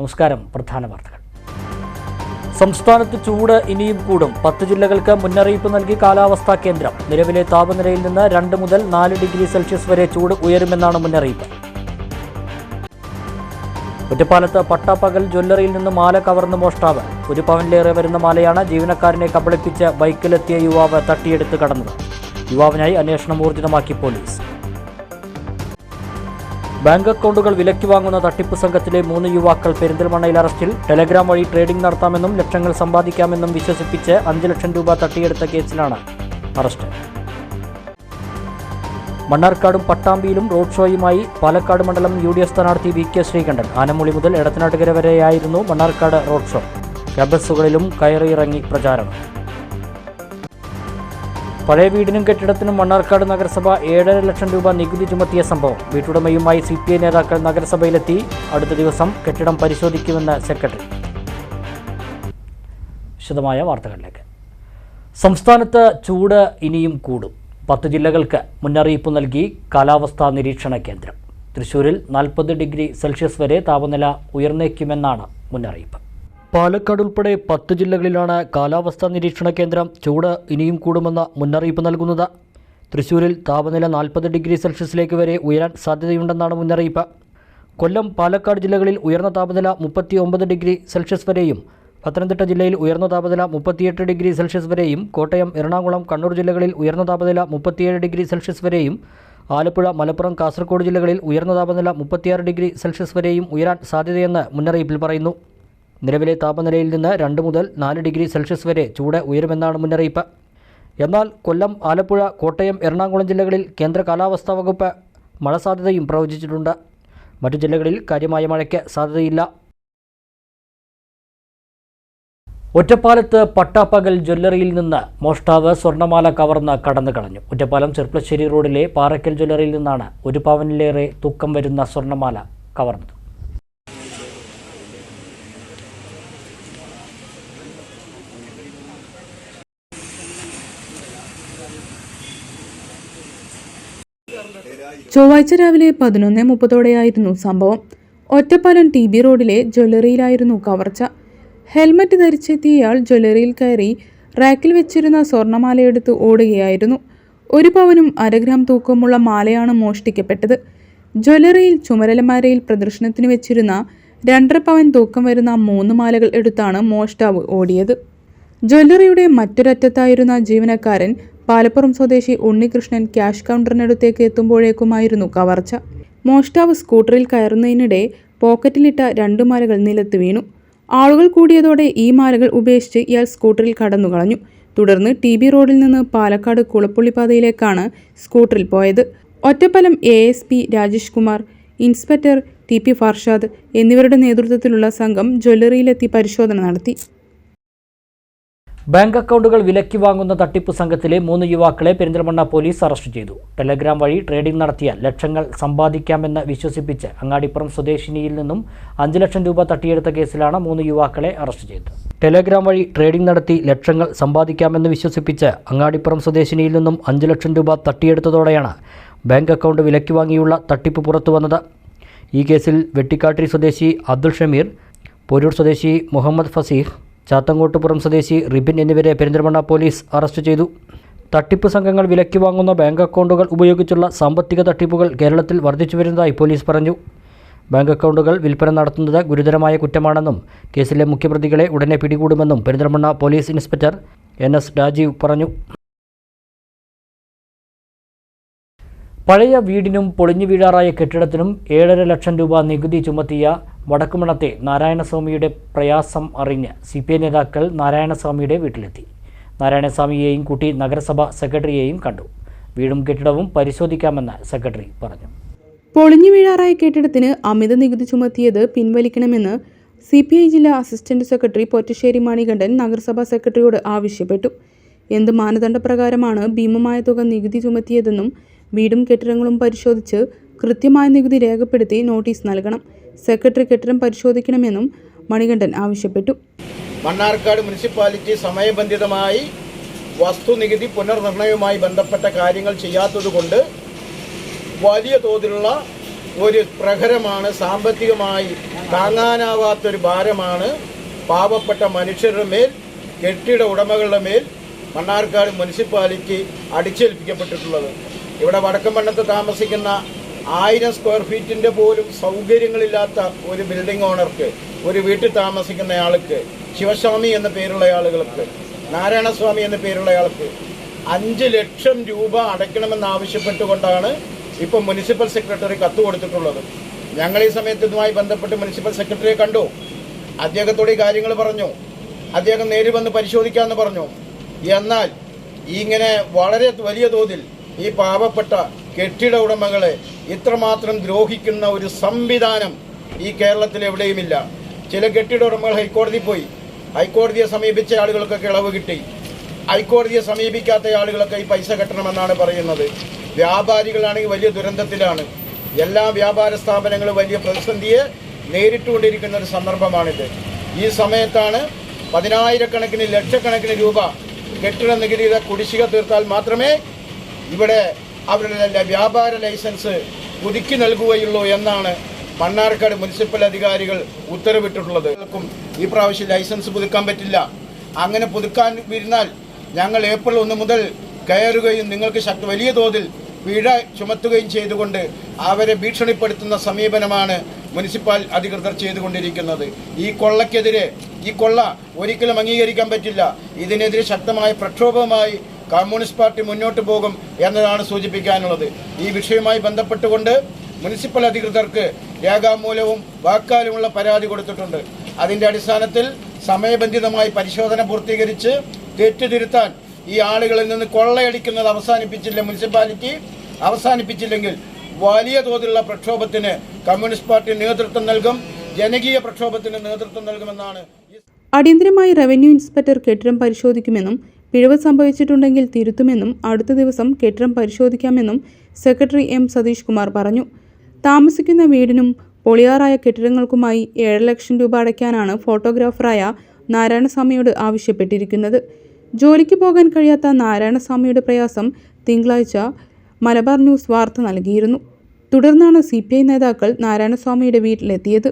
നമസ്കാരം പ്രധാന വാർത്തകൾ. സംസ്ഥാനത്ത് ചൂട് ഇനിയും കൂടും. പത്ത് ജില്ലകൾക്ക് മുന്നറിയിപ്പ് നൽകി കാലാവസ്ഥാ കേന്ദ്രം. നിലവിലെ താപനിലയിൽ നിന്ന് രണ്ട് മുതൽ നാല് ഡിഗ്രി സെൽഷ്യസ് വരെ ചൂട് ഉയരുമെന്നാണ് മുന്നറിയിപ്പ്. ഒറ്റപ്പാലത്ത് പട്ടാപ്പകൽ ജ്വല്ലറിയിൽ നിന്ന് മാല കവർന്ന് മോഷ്ടാവ്. ഒരു പവനിലേറെ വരുന്ന മാലയാണ് ജീവനക്കാരനെ കബളിപ്പിച്ച് ബൈക്കിലെത്തിയ യുവാവ് തട്ടിയെടുത്ത് കടന്നത്. യുവാവിനായി അന്വേഷണം ഊർജിതമാക്കി പോലീസ്. ബാങ്ക് അക്കൗണ്ടുകൾ വിലയ്ക്ക് വാങ്ങുന്ന തട്ടിപ്പ് സംഘത്തിലെ മൂന്ന് യുവാക്കൾ പെരിന്തൽമണ്ണയിൽ അറസ്റ്റിൽ. ടെലഗ്രാം വഴി ട്രേഡിംഗ് നടത്താമെന്നും ലക്ഷങ്ങൾ സമ്പാദിക്കാമെന്നും വിശ്വസിപ്പിച്ച് അഞ്ച് ലക്ഷം രൂപ തട്ടിയെടുത്ത കേസിലാണ് അറസ്റ്റ്. മണ്ണാർക്കാടും പട്ടാമ്പിയിലും റോഡ് ഷോയുമായി പാലക്കാട് മണ്ഡലം യു ഡി എഫ് സ്ഥാനാർത്ഥി വി കെ ശ്രീകണ്ഠൻ. ആനമൂളി മുതൽ എടത്തനാട്ടുകര വരെയായിരുന്നു മണ്ണാർക്കാട് റോഡ് ഷോ. ക്യാമ്പസുകളിലും കയറിയിറങ്ങി പ്രചാരണം. പഴയ വീടിനും കെട്ടിടത്തിനും മണ്ണാർക്കാട് നഗരസഭ ഏഴര ലക്ഷം രൂപ നികുതി ചുമത്തിയ സംഭവം. വീട്ടുടമയുമായി സി പി ഐ നേതാക്കൾ നഗരസഭയിലെത്തി. അടുത്ത ദിവസം കെട്ടിടം പരിശോധിക്കുമെന്ന് സെക്രട്ടറി. വിശദമായ വാർത്തകളിലേക്ക്. സംസ്ഥാനത്ത് ചൂട് ഇനിയും കൂടും. പത്ത് ജില്ലകൾക്ക് മുന്നറിയിപ്പ് നൽകി കാലാവസ്ഥാ നിരീക്ഷണ കേന്ദ്രം. തൃശൂരിൽ നാൽപ്പത് ഡിഗ്രി സെൽഷ്യസ് വരെ താപനില ഉയർന്നേക്കുമെന്നാണ് മുന്നറിയിപ്പ്. പാലക്കാട് ഉൾപ്പെടെ പത്ത് ജില്ലകളിലാണ് കാലാവസ്ഥാ നിരീക്ഷണ കേന്ദ്രം. ചൂട് ഇനിയും കൂടുമെന്ന മുന്നറിയിപ്പ് നൽകുന്നത്. തൃശൂരിൽ താപനില നാൽപ്പത് ഡിഗ്രി സെൽഷ്യസിലേക്ക് വരെ ഉയരാൻ സാധ്യതയുണ്ടെന്നാണ് മുന്നറിയിപ്പ്. കൊല്ലം പാലക്കാട് ജില്ലകളിൽ ഉയർന്ന താപനില മുപ്പത്തി ഒമ്പത് ഡിഗ്രി സെൽഷ്യസ് വരെയും പത്തനംതിട്ട ജില്ലയിൽ ഉയർന്ന താപനില മുപ്പത്തിയെട്ട് ഡിഗ്രി സെൽഷ്യസ് വരെയും കോട്ടയം എറണാകുളം കണ്ണൂർ ജില്ലകളിൽ ഉയർന്ന താപനില മുപ്പത്തിയേഴ് ഡിഗ്രി സെൽഷ്യസ് വരെയും ആലപ്പുഴ മലപ്പുറം കാസർഗോഡ് ജില്ലകളിൽ ഉയർന്ന താപനില മുപ്പത്തിയാറ് ഡിഗ്രി സെൽഷ്യസ് വരെയും ഉയരാൻ സാധ്യതയെന്ന് മുന്നറിയിപ്പിൽ പറയുന്നു. നിലവിലെ താപനിലയിൽ നിന്ന് രണ്ട് മുതൽ നാല് ഡിഗ്രി സെൽഷ്യസ് വരെ ചൂട് ഉയരുമെന്നാണ് മുന്നറിയിപ്പ്. എന്നാൽ കൊല്ലം ആലപ്പുഴ കോട്ടയം എറണാകുളം ജില്ലകളിൽ കേന്ദ്ര കാലാവസ്ഥാ വകുപ്പ് മഴ സാധ്യതയും പ്രവചിച്ചിട്ടുണ്ട്. മറ്റു ജില്ലകളിൽ കാര്യമായ മഴയ്ക്ക് സാധ്യതയില്ല. ഒറ്റപ്പാലത്ത് പട്ടാപ്പകൽ ജ്വല്ലറിയിൽ നിന്ന് മോഷ്ടാവ് സ്വർണമാല കവർന്ന് കടന്നു കളഞ്ഞു. ഒറ്റപ്പാലം ചെർപ്പളശ്ശേരി റോഡിലെ പാറയ്ക്കൽ ജ്വല്ലറിയിൽ നിന്നാണ് ഒരു പവനിലേറെ തൂക്കം വരുന്ന സ്വർണമാല കവർന്നത്. ചൊവ്വാഴ്ച രാവിലെ പതിനൊന്ന് മുപ്പതോടെയായിരുന്നു സംഭവം. ഒറ്റപ്പാലം ടി ബി റോഡിലെ ജ്വല്ലറിയിലായിരുന്നു കവർച്ച. ഹെൽമറ്റ് ധരിച്ചെത്തിയയാൾ ജ്വല്ലറിയിൽ കയറി റാക്കിൽ വെച്ചിരുന്ന സ്വർണമാലയെടുത്ത് ഓടുകയായിരുന്നു. ഒരു പവനും അരഗ്രാം തൂക്കമുള്ള മാലയാണ് മോഷ്ടിക്കപ്പെട്ടത്. ജ്വല്ലറിയിൽ ചുമരലമാരയിൽ പ്രദർശനത്തിന് വെച്ചിരുന്ന രണ്ടര പവൻ തൂക്കം വരുന്ന മൂന്ന് മാലകൾ എടുത്താണ് മോഷ്ടാവ് ഓടിയത്. ജ്വല്ലറിയുടെ മറ്റൊരറ്റത്തായിരുന്ന ജീവനക്കാരൻ പാലപ്പുറം സ്വദേശി ഉണ്ണികൃഷ്ണൻ ക്യാഷ് കൗണ്ടറിനടുത്തേക്ക് എത്തുമ്പോഴേക്കുമായിരുന്നു കവർച്ച. മോഷ്ടാവ് സ്കൂട്ടറിൽ കയറുന്നതിനിടെ പോക്കറ്റിലിട്ട രണ്ടു മാലകൾ നിലത്ത് വീണു. ആളുകൾ കൂടിയതോടെ ഈ മാലകൾ ഉപേക്ഷിച്ച് ഇയാൾ സ്കൂട്ടറിൽ കടന്നുകളഞ്ഞു. തുടർന്ന് ടി ബി റോഡിൽ നിന്ന് പാലക്കാട് കുളപ്പുള്ളി പാതയിലേക്കാണ് സ്കൂട്ടറിൽ പോയത്. Ottapalam A S P Rajesh Kumar inspector T P Farshad എന്നിവരുടെ നേതൃത്വത്തിലുള്ള സംഘം ജ്വല്ലറിയിലെത്തി പരിശോധന നടത്തി. ബാങ്ക് അക്കൗണ്ടുകൾ വിലയ്ക്ക് വാങ്ങുന്ന തട്ടിപ്പ് സംഘത്തിലെ മൂന്ന് യുവാക്കളെ പെരിന്തൽമണ്ണ പോലീസ് അറസ്റ്റ് ചെയ്തു. ടെലഗ്രാം വഴി ട്രേഡിംഗ് നടത്തിയാൽ ലക്ഷങ്ങൾ സമ്പാദിക്കാമെന്ന് വിശ്വസിപ്പിച്ച് അങ്ങാടിപ്പുറം സ്വദേശിനിയിൽ നിന്നും അഞ്ച് ലക്ഷം രൂപ തട്ടിയെടുത്ത കേസിലാണ് മൂന്ന് യുവാക്കളെ അറസ്റ്റ് ചെയ്തത്. ടെലഗ്രാം വഴി ട്രേഡിംഗ് നടത്തി ലക്ഷങ്ങൾ സമ്പാദിക്കാമെന്ന് വിശ്വസിപ്പിച്ച് അങ്ങാടിപ്പുറം സ്വദേശിനിയിൽ നിന്നും അഞ്ച് ലക്ഷം രൂപ തട്ടിയെടുത്തതോടെയാണ് ബാങ്ക് അക്കൗണ്ട് വിലയ്ക്ക് വാങ്ങിയുള്ള തട്ടിപ്പ് പുറത്തു വന്നത്. ഈ കേസിൽ വെട്ടിക്കാട്ടിരി സ്വദേശി അബ്ദുൾ ഷമീർ പോരൂർ സ്വദേശി മുഹമ്മദ് ഫസീഹ് ചാത്തങ്കോട്ടുപുറം സ്വദേശി റിബിൻ എന്നിവരെ പെരിന്തൽമണ്ണ പോലീസ് അറസ്റ്റ് ചെയ്തു. തട്ടിപ്പ് സംഘങ്ങൾ വിലയ്ക്ക് വാങ്ങുന്ന ബാങ്ക് അക്കൗണ്ടുകൾ ഉപയോഗിച്ചുള്ള സാമ്പത്തിക തട്ടിപ്പുകൾ കേരളത്തിൽ വർദ്ധിച്ചു വരുന്നതായി പോലീസ് പറഞ്ഞു. ബാങ്ക് അക്കൗണ്ടുകൾ വിൽപ്പന നടത്തുന്നത് ഗുരുതരമായ കുറ്റമാണെന്നും കേസിലെ മുഖ്യപ്രതികളെ ഉടനെ പിടികൂടുമെന്നും Perinthalmanna police inspector N S Rajeev പറഞ്ഞു. പഴയ വീടിനും പൊളിഞ്ഞു വീഴാറായ കെട്ടിടത്തിനും ഏഴര ലക്ഷം രൂപ നികുതി ചുമത്തിയ വടക്കുമണത്തെ നാരായണസ്വാമിയുടെ പ്രയാസം അറിഞ്ഞ് സി പി ഐ നേതാക്കൾ നാരായണസ്വാമിയുടെ വീട്ടിലെത്തി. നാരായണസ്വാമിയെയും കൂട്ടി നഗരസഭ സെക്രട്ടറിയെയും കണ്ടു. വീടും കെട്ടിടവും പരിശോധിക്കാമെന്ന് സെക്രട്ടറി പറഞ്ഞു. പൊളിഞ്ഞു വീഴാറായ കെട്ടിടത്തിന് അമിത നികുതി ചുമത്തിയത് പിൻവലിക്കണമെന്ന് സി പി ഐ ജില്ലാ അസിസ്റ്റന്റ് സെക്രട്ടറി പൊറ്റശ്ശേരി മണികണ്ഠൻ നഗരസഭാ സെക്രട്ടറിയോട് ആവശ്യപ്പെട്ടു. എന്ത് മാനദണ്ഡപ്രകാരമാണ് ഭീമമായ തുക നികുതി ചുമത്തിയതെന്നും വീടും കെട്ടിടങ്ങളും പരിശോധിച്ച് കൃത്യമായ നികുതി രേഖപ്പെടുത്തി നോട്ടീസ് നൽകണം. സെക്രട്ടറി കെട്ടിടം പരിശോധിക്കണമെന്നും മണികണ്ഠൻ ആവശ്യപ്പെട്ടു. മണ്ണാർക്കാട് മുനിസിപ്പാലിറ്റി സമയബന്ധിതമായി വസ്തുനികുതി പുനർനിർണയവുമായി ബന്ധപ്പെട്ട കാര്യങ്ങൾ ചെയ്യാത്തതുകൊണ്ട് വലിയ തോതിലുള്ള ഒരു പ്രഹരമാണ് സാമ്പത്തികമായി താങ്ങാനാവാത്തൊരു ഭാരമാണ് പാവപ്പെട്ട മനുഷ്യരുടെ മേൽ കെട്ടിട ഉടമകളുടെ മേൽ മണ്ണാർക്കാട് മുനിസിപ്പാലിറ്റി അടിച്ചേൽപ്പിക്കപ്പെട്ടിട്ടുള്ളത്. ഇവിടെ വടക്കമ്പണ്ണത്ത് താമസിക്കുന്ന ആയിരം സ്ക്വയർ ഫീറ്റിന്റെ പോലും സൗകര്യങ്ങളില്ലാത്ത ഒരു ബിൽഡിംഗ് ഓണർക്ക് ഒരു വീട്ടിൽ താമസിക്കുന്ന ആൾക്ക് ശിവസ്വാമി എന്ന പേരുള്ള ആളുകൾക്ക് നാരായണസ്വാമി എന്ന പേരുള്ള ആൾക്ക് അഞ്ച് ലക്ഷം രൂപ അടയ്ക്കണമെന്നാവശ്യപ്പെട്ടുകൊണ്ടാണ് ഇപ്പം മുനിസിപ്പൽ സെക്രട്ടറി കത്ത് കൊടുത്തിട്ടുള്ളത്. ഞങ്ങൾ ഈ സമയത്ത് ഇതുമായി ബന്ധപ്പെട്ട് മുനിസിപ്പൽ സെക്രട്ടറിയെ കണ്ടു. അദ്ദേഹത്തോട് ഈ കാര്യങ്ങൾ പറഞ്ഞു. അദ്ദേഹം നേരിൽ വന്ന് പരിശോധിക്കാമെന്ന് പറഞ്ഞു. എന്നാൽ ഇങ്ങനെ വളരെ വലിയ തോതിൽ ഈ പാവപ്പെട്ട കെട്ടിട ഉടമകളെ ഇത്രമാത്രം ദ്രോഹിക്കുന്ന ഒരു സംവിധാനം ഈ കേരളത്തിൽ എവിടെയുമില്ല. ചില കെട്ടിട ഉടമകൾ ഹൈക്കോടതി പോയി. ഹൈക്കോടതിയെ സമീപിച്ച ആളുകൾക്കൊക്കെ ഇളവ് കിട്ടി. ഹൈക്കോടതിയെ സമീപിക്കാത്ത ആളുകളൊക്കെ ഈ പൈസ കെട്ടണമെന്നാണ് പറയുന്നത്. വ്യാപാരികളാണെങ്കിൽ വലിയ ദുരന്തത്തിലാണ്. എല്ലാ വ്യാപാര സ്ഥാപനങ്ങളും വലിയ പ്രതിസന്ധിയെ നേരിട്ടുകൊണ്ടിരിക്കുന്ന ഒരു സന്ദർഭമാണിത്. ഈ സമയത്താണ് പതിനായിരക്കണക്കിന് ലക്ഷക്കണക്കിന് രൂപ കെട്ടിട നികുതിയുടെ കുടിശ്ശിക തീർത്താൽ മാത്രമേ ഇവിടെ അവരുടെ വ്യാപാര ലൈസൻസ് പുതുക്കി നൽകുകയുള്ളൂ എന്നാണ് മണ്ണാർക്കാട് മുനിസിപ്പൽ അധികാരികൾ ഉത്തരവിട്ടിട്ടുള്ളത്. ഈ പ്രാവശ്യം ലൈസൻസ് പുതുക്കാൻ പറ്റില്ല. അങ്ങനെ പുതുക്കാൻ ഇരുന്നാൽ ഞങ്ങൾ ഏപ്രിൽ ഒന്ന് മുതൽ കയറുകയും നിങ്ങൾക്ക് ശക്തി വലിയ തോതിൽ പിഴ ചുമത്തുകയും ചെയ്തുകൊണ്ട് അവരെ ഭീഷണിപ്പെടുത്തുന്ന സമീപനമാണ് മുനിസിപ്പൽ അധികൃതർ ചെയ്തുകൊണ്ടിരിക്കുന്നത്. ഈ കൊള്ളക്കെതിരെ ഈ കൊള്ള ഒരിക്കലും അംഗീകരിക്കാൻ പറ്റില്ല. ഇതിനെതിരെ ശക്തമായ പ്രക്ഷോഭവുമായി കമ്മ്യൂണിസ്റ്റ് പാർട്ടി മുന്നോട്ട് പോകും എന്നതാണ് സൂചിപ്പിക്കാനുള്ളത്. ഈ വിഷയവുമായി ബന്ധപ്പെട്ടുകൊണ്ട് മുനിസിപ്പൽ അധികൃതർക്ക് രേഖാമൂലവും വാക്കാലുമുള്ള പരാതി കൊടുത്തിട്ടുണ്ട്. അതിന്റെ അടിസ്ഥാനത്തിൽ സമയബന്ധിതമായി പരിശോധന പൂർത്തീകരിച്ച് തെറ്റുതിരുത്താൻ ഈ ആളുകളിൽ നിന്ന് കൊള്ളയടിക്കുന്നത് അവസാനിപ്പിച്ചില്ല മുനിസിപ്പാലിറ്റി. അവസാനിപ്പിച്ചില്ലെങ്കിൽ വലിയ തോതിലുള്ള പ്രക്ഷോഭത്തിന് കമ്മ്യൂണിസ്റ്റ് പാർട്ടി നേതൃത്വം നൽകും. ജനകീയ പ്രക്ഷോഭത്തിന് നേതൃത്വം നൽകുമെന്നാണ് അടിയന്തരമായി റവന്യൂ ഇൻസ്പെക്ടർ കെട്ടിടം പരിശോധിക്കുമെന്നും പിഴവ് സംഭവിച്ചിട്ടുണ്ടെങ്കിൽ തിരുത്തുമെന്നും അടുത്ത ദിവസം കെട്ടിടം പരിശോധിക്കാമെന്നും സെക്രട്ടറി എം സതീഷ് കുമാർ പറഞ്ഞു. താമസിക്കുന്ന വീടിനും പൊളിയാറായ കെട്ടിടങ്ങൾക്കുമായി ഏഴ് ലക്ഷം രൂപ അടയ്ക്കാനാണ് ഫോട്ടോഗ്രാഫറായ നാരായണസ്വാമിയോട് ആവശ്യപ്പെട്ടിരിക്കുന്നത്. ജോലിക്ക് പോകാൻ കഴിയാത്ത നാരായണസ്വാമിയുടെ പ്രയാസം തിങ്കളാഴ്ച മലബാർ ന്യൂസ് വാർത്ത നൽകിയിരുന്നു. തുടർന്നാണ് സി പി ഐ നേതാക്കൾ നാരായണസ്വാമിയുടെ വീട്ടിലെത്തിയത്.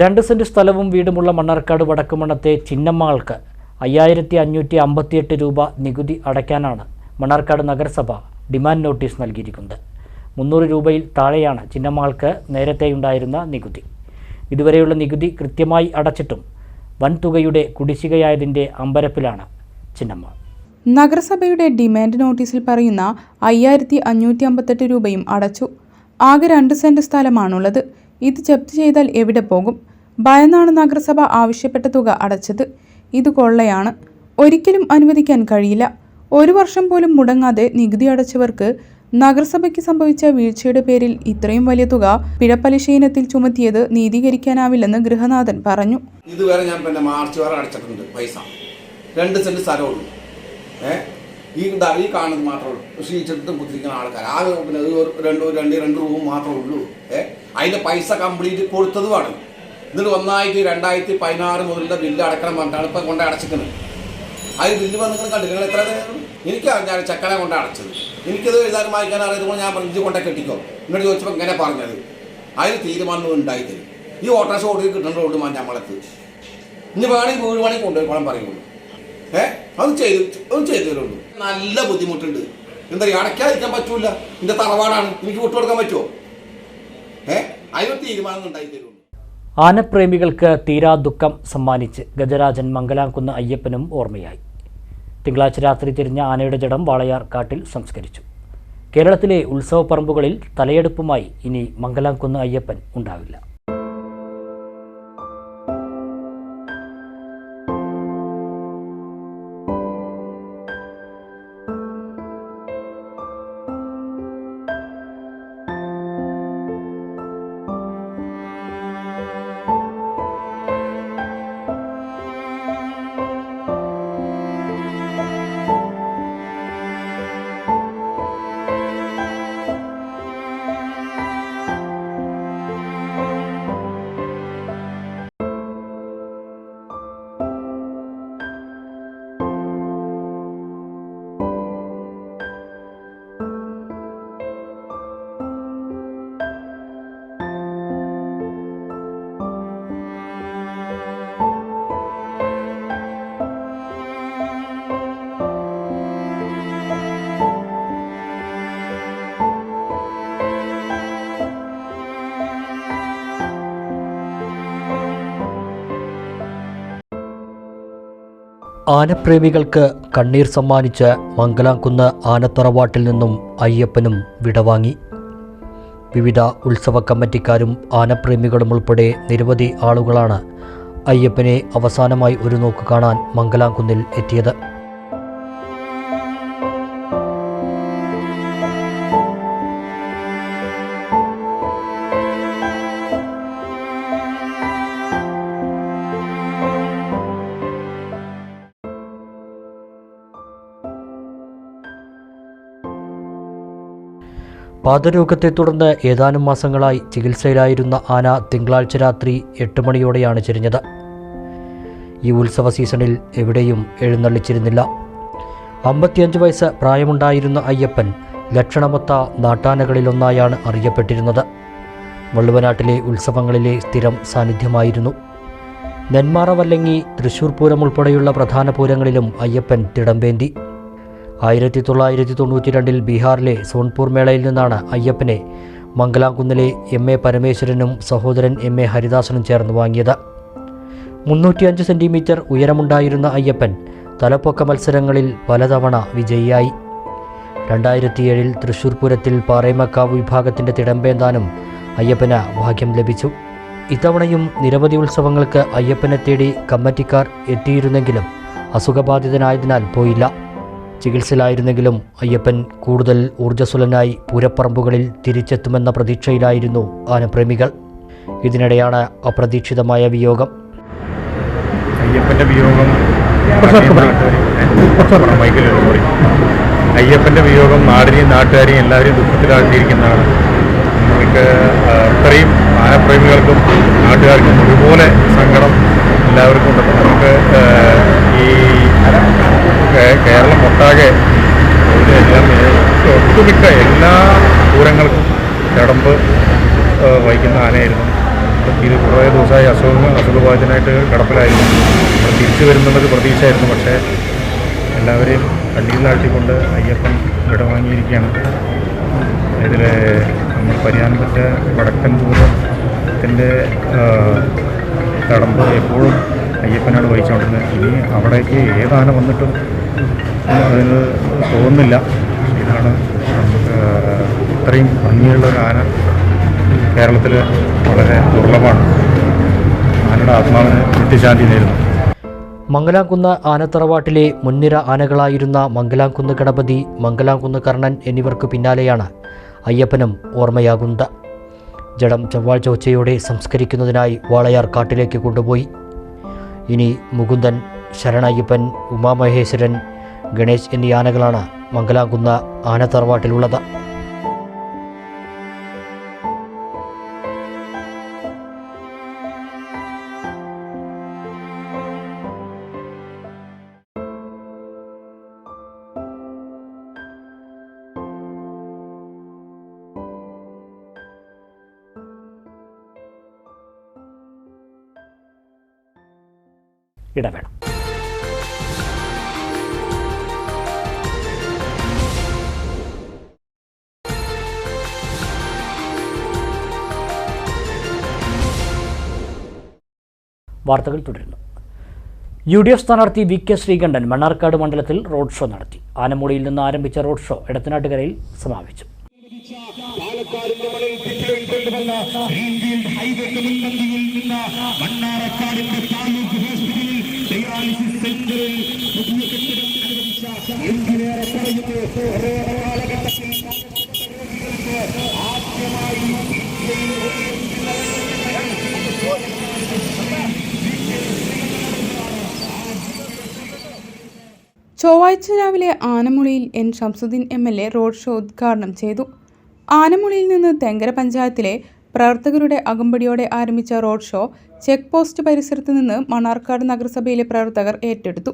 രണ്ട് സെന്റ് സ്ഥലവും വീടുമുള്ള മണ്ണാർക്കാട് വടക്കുമണ്ണത്തെ ചിന്നമ്മകൾക്ക് അയ്യായിരത്തി അഞ്ഞൂറ്റി അമ്പത്തിയെട്ട് രൂപ നികുതി അടയ്ക്കാനാണ് മണ്ണാർക്കാട് നഗരസഭ ഡിമാൻഡ് നോട്ടീസ് നൽകിയിരിക്കുന്നത്. മുന്നൂറ് രൂപയിൽ താഴെയാണ് ചിന്നമ്മകൾക്ക് നേരത്തെയുണ്ടായിരുന്ന നികുതി. ഇതുവരെയുള്ള നികുതി കൃത്യമായി അടച്ചിട്ടും വൻതുകയുടെ കുടിശ്ശികയായതിന്റെ അമ്പരപ്പിലാണ് ചിന്നമ്മ നഗരസഭയുടെ ഡിമാൻഡ് നോട്ടീസിൽ പറയുന്ന അയ്യായിരത്തി അഞ്ഞൂറ്റി അമ്പത്തെട്ട് രൂപയും അടച്ചു. ആകെ രണ്ട് സെന്റ് സ്ഥലമാണുള്ളത്. ഇത് ജപ്തി ചെയ്താൽ എവിടെ പോകും? ഭയന്നാണ് നഗരസഭ ആവശ്യപ്പെട്ട തുക അടച്ചത്. ഇത് കൊള്ളയാണ്. ഒരിക്കലും അനുവദിക്കാൻ കഴിയില്ല. ഒരു വർഷം പോലും മുടങ്ങാതെ നികുതി അടച്ചവർക്ക് നഗരസഭയ്ക്ക് സംഭവിച്ച വീഴ്ചയുടെ പേരിൽ ഇത്രയും വലിയ തുക പിഴപ്പലിശ ചുമത്തിയത് നീതീകരിക്കാനാവില്ലെന്ന് ഗൃഹനാഥൻ പറഞ്ഞു. ഇതുവരെ ഞാൻ പിന്നെ മാർച്ച് വരെ അടച്ചിട്ടുണ്ട് പൈസ. രണ്ട് സെന്റ് സ്ഥലമുള്ളൂ. ഈ ഈ കാണുന്നത് മാത്രമേ ഉള്ളൂ. കുത്തിരിക്കുന്ന ആൾക്കാർ ആകെ പിന്നെ രണ്ട് രണ്ട് രണ്ട് റൂം മാത്രമേ ഉള്ളൂ. ഏഹ് അതിന്റെ പൈസ കംപ്ലീറ്റ് കൊടുത്തതുമാണ്. എന്നിട്ട് ഒന്നായിട്ട് രണ്ടായിരത്തി പതിനാറ് മുതലുള്ള ബില്ല് അടക്കണം പറഞ്ഞിട്ടാണ് ഇപ്പം കൊണ്ട് അടച്ചിക്കുന്നത് ഒരു ബില്ല് വന്ന് നിങ്ങൾ കണ്ടു നിങ്ങൾ എത്ര എനിക്കാണ് ഞാൻ ചക്കനെ കൊണ്ട് അടച്ചത്. എനിക്കത് എഴുതാനും വായിക്കാൻ അറിയാത്തപ്പോൾ ഞാൻ പറഞ്ഞു, ഇജ്ജ് കൊണ്ടേ കെട്ടിക്കോ. എന്നോട് ചോദിച്ചപ്പോൾ ഇങ്ങനെ പറഞ്ഞത്. അതിന് തീരുമാനം ഉണ്ടായിത്തരും ഈ ഓട്ടോറിക്ഷ ഓടി കിട്ടേണ്ട മഞ്ഞമ്മളത്ത് ഇനി വേണമെങ്കിൽ വീട് വേണമെങ്കിൽ കൊണ്ടുപോയിക്കോളാൻ പറയുള്ളൂ. ഏ? അത് ചെയ്തു അത് ചെയ്തു തരുള്ളൂ. നല്ല ബുദ്ധിമുട്ടുണ്ട്. എന്താ പറയുക അടയ്ക്കാതിരിക്കാൻ പറ്റൂല. എന്റെ തറവാടാണ്. എനിക്ക് വിട്ടുകൊടുക്കാൻ പറ്റുമോ ഏ? അതിനൊരു തീരുമാനം ഉണ്ടായി തരുള്ളൂ ആനപ്രേമികൾക്ക് തീരാ ദുഃഖം സമ്മാനിച്ച് ഗജരാജൻ മംഗലാംകുന്ന് അയ്യപ്പനും ഓർമ്മയായി. തിങ്കളാഴ്ച രാത്രി തിരിഞ്ഞ ആനയുടെ ജഡം വാളയാർ കാട്ടിൽ സംസ്കരിച്ചു. കേരളത്തിലെ ഉത്സവപ്പറമ്പുകളിൽ തലയെടുപ്പുമായി ഇനി മംഗലാംകുന്ന് അയ്യപ്പൻ ഉണ്ടാവില്ല. ആനപ്രേമികൾക്ക് കണ്ണീർ സമ്മാനിച്ച് മംഗലാംകുന്ന് ആനത്തറവാട്ടിൽ നിന്നും അയ്യപ്പനും വിടവാങ്ങി. വിവിധ ഉത്സവ കമ്മിറ്റിക്കാരും ആനപ്രേമികളും ഉൾപ്പെടെ നിരവധി ആളുകളാണ് അയ്യപ്പനെ അവസാനമായി ഒരു നോക്ക് കാണാൻ മംഗലാംകുന്നിൽ എത്തിയത്. പാദരോഗത്തെ തുടർന്ന് ഏതാനും മാസങ്ങളായി ചികിത്സയിലായിരുന്ന ആന തിങ്കളാഴ്ച രാത്രി എട്ട് മണിയോടെയാണ് ചെരിഞ്ഞത്. ഈ ഉത്സവ സീസണിൽ എവിടെയും എഴുന്നള്ളിച്ചിരുന്നില്ല. അമ്പത്തിയഞ്ച് വയസ്സ് പ്രായമുണ്ടായിരുന്ന അയ്യപ്പൻ ലക്ഷണമൊത്ത നാട്ടാനകളിലൊന്നായാണ് അറിയപ്പെട്ടിരുന്നത്. വള്ളുവനാട്ടിലെ ഉത്സവങ്ങളിലെ സ്ഥിരം സാന്നിധ്യമായിരുന്നു. നെന്മാറ വല്ലങ്ങി തൃശൂർ പൂരം ഉൾപ്പെടെയുള്ള പ്രധാന പൂരങ്ങളിലും അയ്യപ്പൻ തിടമ്പേന്തി. ആയിരത്തി തൊള്ളായിരത്തി തൊണ്ണൂറ്റി രണ്ടിൽ ബീഹാറിലെ സോൺപൂർ മേളയിൽ നിന്നാണ് അയ്യപ്പനെ. മംഗലാംകുന്നിലെ എം എ പരമേശ്വരനും സഹോദരൻ എം എ ഹരിദാസനും ചേർന്ന് വാങ്ങിയത്. മുന്നൂറ്റിയഞ്ച് സെന്റിമീറ്റർ ഉയരമുണ്ടായിരുന്ന അയ്യപ്പൻ തലപ്പൊക്ക മത്സരങ്ങളിൽ പലതവണ വിജയിയായി. രണ്ടായിരത്തിയേഴിൽ തൃശൂർ പൂരത്തിൽ പാറേമക്കാവ് വിഭാഗത്തിന്റെ തിടമ്പേന്താനും അയ്യപ്പന് ഭാഗ്യം ലഭിച്ചു. ഇത്തവണയും നിരവധി ഉത്സവങ്ങൾക്ക് അയ്യപ്പനെ തേടി കമ്മിറ്റിക്കാർ എത്തിയിരുന്നെങ്കിലും അസുഖബാധിതനായതിനാൽ പോയില്ല. ചികിത്സയിലായിരുന്നെങ്കിലും അയ്യപ്പൻ കൂടുതൽ ഊർജസ്വലനായി പൂരപ്പറമ്പുകളിൽ തിരിച്ചെത്തുമെന്ന പ്രതീക്ഷയിലായിരുന്നു ആനപ്രേമികൾ. ഇതിനിടെയാണ് അപ്രതീക്ഷിതമായ വിയോഗം. അയ്യപ്പന്റെ വിയോഗം അയ്യപ്പന്റെ വിയോഗം നാടിനെയും നാട്ടുകാരെയും എല്ലാവരെയും ദുഃഖത്തിലാഴ്ത്തിയിരിക്കുന്നതാണ്. നമുക്ക് അത്രയും ആനപ്രേമികൾക്കും നാട്ടുകാർക്കും ഒരുപോലെ സങ്കടം എല്ലാവർക്കും ഉണ്ട്. നമുക്ക് ഈ കേരളം ഒട്ടാകെ എല്ലാം ഒട്ടുമിക്ക എല്ലാ പൂരങ്ങൾക്കും ചടമ്പ് വഹിക്കുന്ന ആനയായിരുന്നു. ഇത് കുറേ ദിവസമായി അസുഖങ്ങൾ അസുഖബാധിതനായിട്ട് കിടപ്പിലായിരുന്നു. തിരിച്ചു വരുന്നുള്ളത് പ്രതീക്ഷയായിരുന്നു. പക്ഷേ എല്ലാവരെയും കണ്ണീരിലാഴ്ത്തിക്കൊണ്ട് അയ്യപ്പൻ ഇടവാങ്ങിയിരിക്കുകയാണ്. ഇതിൽ നമ്മൾ പരിയാൻപറ്റ വടക്കൻ ദൂരത്തിന്റെ കടമ്പ് എപ്പോഴും അയ്യപ്പനാണ് വഹിച്ചുകൊണ്ടിരുന്നത് ഇനി അവിടേക്ക് ഏതാന വന്നിട്ടും അതിന് തോന്നുന്നില്ല. ഇതാണ് ഇത്രയും ഭംഗിയുള്ള ഒരു ആന കേരളത്തിൽ വളരെ ദുർലഭമാണ്. ആനയുടെ ആത്മാവിന് നിത്യശാന്തി നേരുന്നു. മംഗലാംകുന്ന് ആനത്തറവാട്ടിലെ മുൻനിര ആനകളായിരുന്ന മംഗലാംകുന്ന് ഗണപതി മംഗലാംകുന്ന് കർണൻ എന്നിവർക്ക് പിന്നാലെയാണ് അയ്യപ്പനും ഓർമ്മയാകുന്നത്. ജഡം ചൊവ്വാഴ്ച ഉച്ചയോടെ സംസ്കരിക്കുന്നതിനായി വാളയാർ കാട്ടിലേക്ക് കൊണ്ടുപോയി. ഇനി മുകുന്ദൻ ശരണയ്യപ്പൻ ഉമാമഹേശ്വരൻ ഗണേശ് എന്നീ ആനകളാണ് മംഗലാംകുന്ന ആനത്തറവാട്ടിലുള്ളത്. ഇടവേള. വാർത്തകൾ തുടരുന്നു. യു ഡി എഫ് സ്ഥാനാർത്ഥി വി കെ ശ്രീകണ്ഠൻ മണ്ണാർക്കാട് മണ്ഡലത്തിൽ റോഡ് ഷോ നടത്തി. ആനമുടിയിൽ നിന്ന് ആരംഭിച്ച റോഡ് ഷോ എടത്തനാട്ടുകരയിൽ സമാപിച്ചു. പാലക്കാടിന്റെ മണ്ണിൽ തിരിച്ചുവരും കൊണ്ടുവന്ന ഗ്രീൻഫീൽഡ് ഹൈവേക്ക് മുൻപന്തിയിൽ നിന്ന് മണ്ണാറക്കാടിന്റെ സെന്ററിൽ പുതിയ കെട്ടിടം അനുവദിച്ച എന്തിനേറെ പറയുന്നു. ഓരോ കാലഘട്ടത്തിൽ ആദ്യമായി ചൊവ്വാഴ്ച രാവിലെ ആനമുളിയിൽ N Shamsudheen M L A road show ഉദ്ഘാടനം ചെയ്തു. ആനമുളിയിൽ നിന്ന് തെങ്കര പഞ്ചായത്തിലെ പ്രവർത്തകരുടെ അകമ്പടിയോടെ ആരംഭിച്ച റോഡ് ഷോ ചെക്ക് പോസ്റ്റ് പരിസരത്ത് നിന്ന് മണ്ണാർക്കാട് നഗരസഭയിലെ പ്രവർത്തകർ ഏറ്റെടുത്തു.